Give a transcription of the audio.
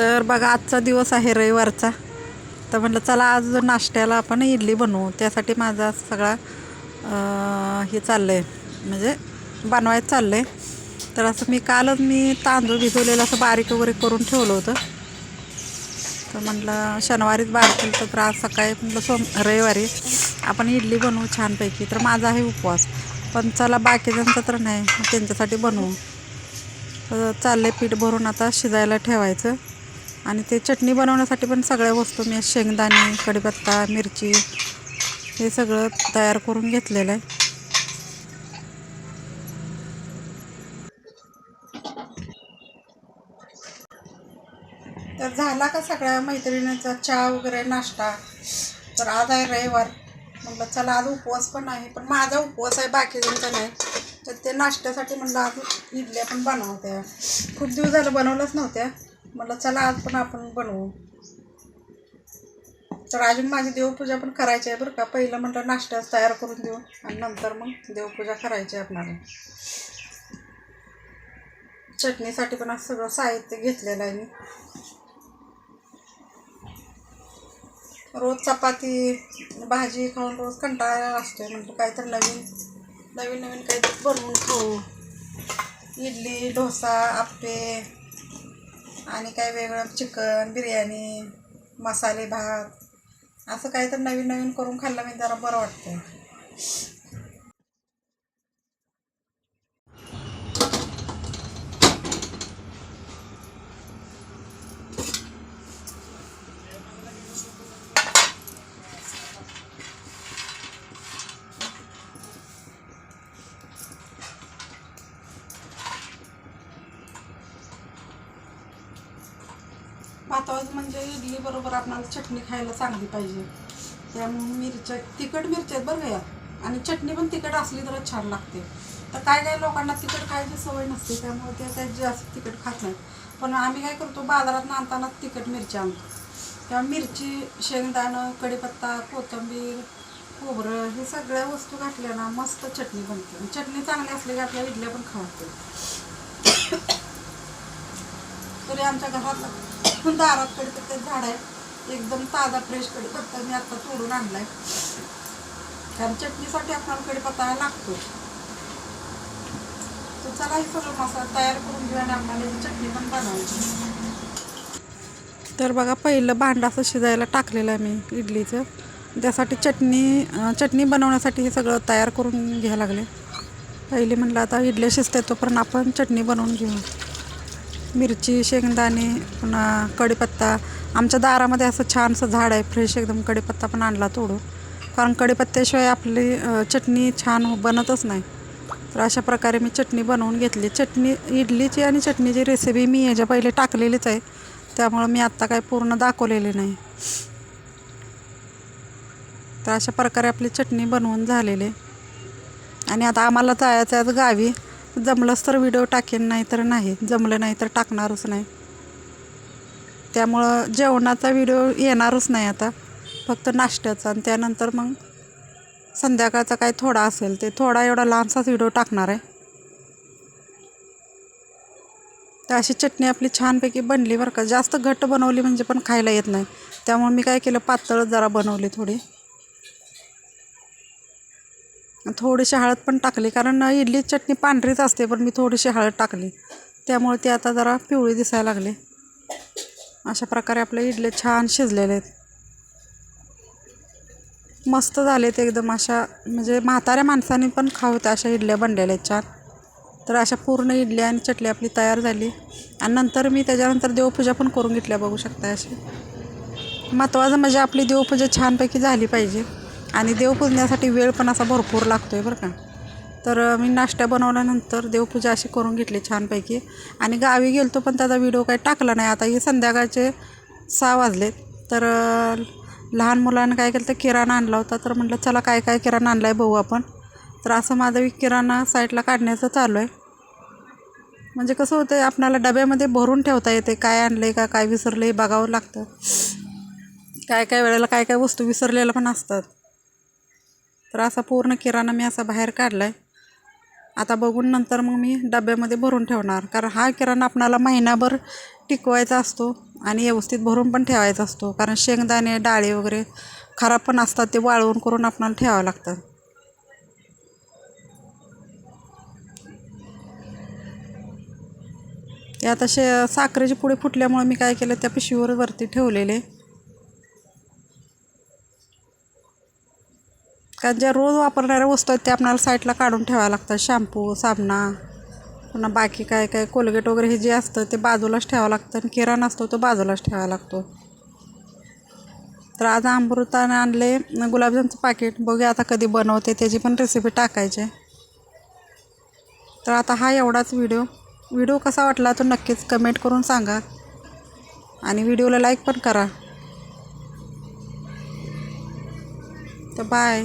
तर बघा आजचा दिवस आहे रविवारचा. तर म्हटलं चला आज नाश्त्याला आपण इडली बनवू. त्यासाठी माझा सगळा हे चाललं आहे म्हणजे बनवायचं चाललं आहे तर असं मी कालच मी तांदूळ भिजवलेलं असं बारीक वगैरे करून ठेवलं होतं. तर म्हटलं शनिवारीच बारीक तर आज सकाळी म्हटलं सोम रविवारी आपण इडली बनवू छानपैकी. तर माझा आहे उपवास. पण चला बाकीच्यांचा तर नाही त्यांच्यासाठी बनवू. तर चालले पीठ भरून आता शिजायला ठेवायचं. आणि ते चटणी बनवण्यासाठी पण सगळ्या वस्तू मी शेंगदाणे कढीपत्ता मिरची हे सगळं तयार करून घेतलेलं आहे. तर झाला का सगळ्या मैत्रिणींचा चहा वगैरे नाश्ता? तर आज आहे रविवार. म्हटलं चला आज उपवास पण आहे पण माझा उपवास आहे बाकीच्यांचा नाही. तर ते नाश्त्यासाठी म्हणलं आज इडल्या पण बनवत्या. खूप दिवस झालं बनवलंच नव्हत्या. म्हटलं चला आज पण आपण बनवू. तर अजून माझी देवपूजा पण करायची आहे बरं का. पहिलं म्हटलं नाश्त्याच तयार करून देऊ आणि नंतर मग देवपूजा करायची आहे आपणाला चटणीसाठी पण असं सगळं साहित्य घेतलेलं आहे मी. रोज चपाती भाजी खाऊन रोज कंटाळा असतोय. म्हटलं काहीतरी नवीन नवीन नवीन काहीतरी बनवून खाऊ. इडली डोसा आप्पे आणि काय वेगळं चिकन बिर्याणी मसाले भात असं काहीतरी नवीन नवीन करून खाल्लं मी जरा बरं वाटतं महत्वाचं म्हणजे इडली बरोबर आपणाला चटणी खायला चांगली पाहिजे. त्यामुळे मिरच्या तिखट मिरच्या आहेत बरं या आणि चटणी पण तिखट असली तरच छान लागते. तर काय काय लोकांना तिखट खायची सवय नसते त्यामुळे ते काही जास्त तिखट खात नाहीत. पण आम्ही काय करतो बाजारात आणताना तिखट मिरची आणतो. तेव्हा मिरची शेंगदाणं कढीपत्ता कोथिंबीर खोबरं हे सगळ्या वस्तू घातल्या ना मस्त चटणी बनते. चटणी चांगली असली की आपल्या इडल्या पण खावते तरी आमच्या घरात दारात ते झाड आहे. एकदम ताजा फ्रेश कडीपत्ता मी आता तोडून आणलाय. कारण चटणीसाठी आपल्याला कडीपत्ता लागतो. तर चला हे सगळं मसाला तयार करून घेऊ आणि आम्हाला चटणी पण बनवायची. तर बघा पहिलं भांडं असं शिजायला टाकलेलं आहे मी इडलीचं. त्यासाठी चटणी चटणी बनवण्यासाठी हे सगळं तयार करून घ्यायला लागले. पहिले म्हणलं आता इडल्या शिजते तोपर्यंत आपण चटणी बनवून घेऊ. मिरची शेंगदाणे पुन्हा कढीपत्ता. आमच्या दारामध्ये असं छानसं झाड आहे फ्रेश एकदम कढीपत्ता पण आणला तोडून. कारण कढीपत्त्याशिवाय आपली चटणी छान बनतच नाही. तर अशा प्रकारे मी चटणी बनवून घेतली. चटणी इडलीची आणि चटणीची रेसिपी मी याच्या पहिले टाकलेलीच आहे. त्यामुळं मी आत्ता काय पूर्ण दाखवलेली नाही. तर अशा प्रकारे आपली चटणी बनवून झालेली आहे. आणि आता आम्हाला जायचं आहे गावी. जमलंच तर व्हिडिओ टाकेन नाही तर नाही. जमलं नाही तर टाकणारच नाही. त्यामुळं जेवणाचा व्हिडिओ येणारच नाही आता. फक्त नाश्त्याचा आणि त्यानंतर मग संध्याकाळचा काय थोडा असेल ते थोडा एवढा लहानसाच व्हिडिओ टाकणार आहे. तर अशी चटणी आपली छानपैकी बनली बरं का. जास्त घट्ट बनवली म्हणजे पण खायला येत नाही. त्यामुळे मी काय केलं पातळच जरा बनवली थोडी. थोडीशी हळद पण टाकली कारण इडली चटणी पांढरीच असते पण मी थोडीशी हळद टाकली. त्यामुळे ती आता जरा पिवळी दिसायला लागली. अशा प्रकारे आपले इडले छान शिजलेले आहेत. मस्त झालेत एकदम अशा म्हणजे म्हाताऱ्या माणसांनी पण खावत अशा इडल्या बनलेल्या आहेत छान. तर अशा पूर्ण इडल्या आणि चटणी आपली तयार झाली. आणि नंतर मी त्याच्यानंतर देवपूजा पण करून घेतल्या बघू शकता अशी. महत्त्वाचं म्हणजे आपली देवपूजा छानपैकी झाली पाहिजे. आणि देवपूजण्यासाठी वेळ पण असा भरपूर लागतो आहे बरं का. तर मी नाश्ता बनवल्यानंतर देवपूजा अशी करून घेतली छानपैकी. आणि गावी गेलो पण त्याचा व्हिडिओ काही टाकला नाही. आता हे संध्याकाळचे सहा वाजले तर लहान मुलानं काय केलं तर किराणा आणला होता. तर म्हटलं चला काय काय किराणा आणला आहे भाऊ आपण. तर असं माझं किराणा साईडला काढण्याचं चालू आहे. म्हणजे कसं होतं आहे आपल्याला डब्यामध्ये भरून ठेवता येते काय आणलं आहे का काय विसरलं आहे बघावं लागतं. काय काय वेळेला काय काय वस्तू विसरलेल्या पण असतात. तर असा पूर्ण किराणा मी असा बाहेर काढला आहे आता बघून नंतर मग मी डब्यामध्ये भरून ठेवणार. कारण हा किराणा आपणाला महिनाभर टिकवायचा असतो आणि व्यवस्थित भरून पण ठेवायचा असतो. कारण शेंगदाणे डाळी वगैरे खराब पण असतात ते वाळवून करून आपणाला ठेवावं लागतं. ते आता शे साखरेची पुडी फुटल्यामुळे मी काय केलं त्या पिशवीवर वरती ठेवलेले. कारण ज्या रोज वापरणाऱ्या वस्तू आहेत त्या आपल्याला साईडला काढून ठेवाव्या लागतात. शॅम्पू साबणा पुन्हा बाकी काय काय कोलगेट वगैरे हे जे असतं ते बाजूलाच ठेवावं लागतं आणि किराणा असतो तो बाजूलाच ठेवावा लागतो. तर आज अमृताने आणले गुलाबजामचं पाकिट. बघूया आता कधी बनवते त्याची पण रेसिपी टाकायची. आहे. तर आता हा एवढाच व्हिडिओ व्हिडिओ कसा वाटला तो नक्कीच कमेंट करून सांगा. आणि व्हिडिओला लाईक पण करा. तर बाय